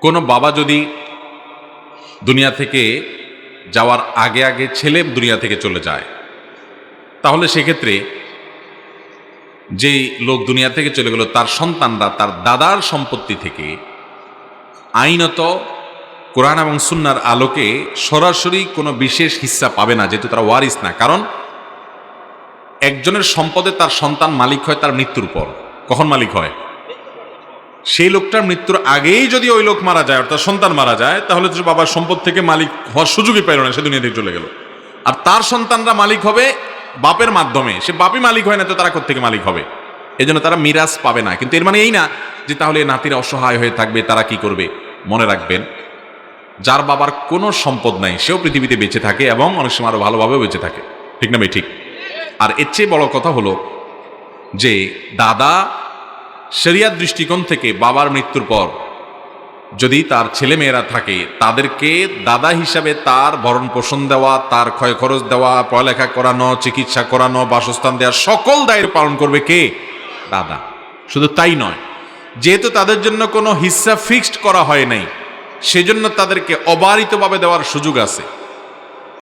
কোনো বাবা যদি দুনিয়া থেকে যাওয়ার আগে আগে ছেলে দুনিয়া থেকে চলে যায়, তাহলে সেক্ষেত্রে যেই লোক দুনিয়া থেকে চলে গেল, তার সন্তানরা, তার দাদার সম্পত্তি থেকে আইনত কোরআন এবং সুন্নার আলোকে সরাসরি কোনো বিশেষ হিস্সা পাবে না, যেহেতু তারা ওয়ারিস না। কারণ একজনের সম্পদে তার সন্তান মালিক হয়, তার মৃত্যুর পর। কখন মালিক হয়? সেই লোকটার মৃত্যুর আগেই যদি ওই লোক মারা যায়, অর্থাৎ সন্তান মারা যায়, তাহলে তো বাবার সম্পদ থেকে মালিক হওয়ার সুযোগই পাইল না, সে দুনিয়া থেকে চলে গেল। আর তার সন্তানরা মালিক হবে বাপের মাধ্যমে। সে বাপই মালিক হয় না তো তারা থেকে মালিক হবে? এই জন্য তারা মিরাজ পাবে না। কিন্তু এর মানে এই না যে তাহলে নাতিরা অসহায় হয়ে থাকবে, তারা কি করবে? মনে রাখবেন, যার বাবার কোনো সম্পদ নাই, সেও পৃথিবীতে বেঁচে থাকে এবং অনেক সময় আরও ভালোভাবেও বেঁচে থাকে। ঠিক না ভাই? ঠিক। আর এর চেয়ে বড় কথা হলো যে দাদা শরিয়ার দৃষ্টিকোণ থেকে বাবার মৃত্যুর পর, যদি তার ছেলে মেয়েরা থাকে, তাদেরকে দাদা হিসাবে তার ভরণ পোষণ দেওয়া, তার ক্ষয় খরচ দেওয়া, পড়ালেখা করানো, চিকিৎসা করানো, বাসস্থান দেওয়া, সকল দায়ের পালন করবে কে? দাদা। শুধু তাই নয়, যেহেতু তাদের জন্য কোনো হিস্সা ফিক্সড করা হয় নাই, সেজন্য তাদেরকে অবারিতভাবে দেওয়ার সুযোগ আছে।